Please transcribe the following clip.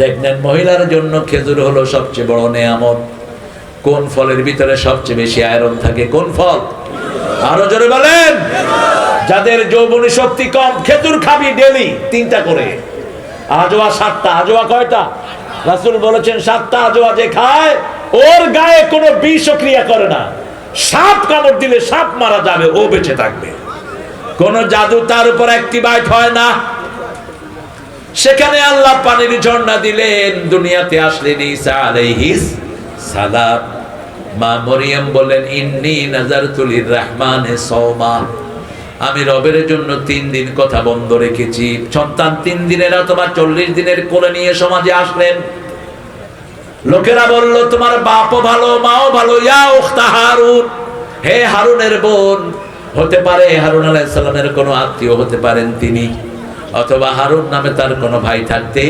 Pregnant মহিলার জন্য খেজুর হলো সবচেয়ে বড় নেয়ামত। কোন ফলের ভিতরে সবচেয়ে বেশি আয়রন থাকে? কোন ফল? আরও জোরে বলেন। যাদের যৌবনী শক্তি কম, খেজুর খাবি ডেলি তিনটা করে। আজোয়া সাতটা, আজোয়া কয়টা? রাসুল বলেছেন, সাতটা আজোয়া যে খায়, ওর গায়ে কোনো বিষক্রিয়া করে না। সাপ কামড় দিলে সাপ মারা যাবে, ও বেঁচে থাকবে। কোন জাদু তার উপর একটি অ্যাক্টিভাইট হয় না। সেখানে আল্লাহ পানির ঝর্ণা দিলেন, দুনিয়াতে আসলেন ঈসা সালাম। মা মরিয়ম বললেন, ইন্নি নাজারতুলির রহমানে সওমা। আমি রবের জন্য তিন দিন কথা বন্ধ রেখেছি। সন্তান তিন দিনের অথবা চল্লিশ দিনের কোলে নিয়ে সমাজে আসলেন। লোকেরা বলল, তোমার বাপও ভালো, মাও ভালো, ইয়া উখতা হারুন। হে হারুনের বোন, হতে পারে হারুন আলাইহিস কোনো আত্মীয়, হতে পারেন তিনি। অথবা হারুন নামে তার কোনো ভাই থাকতে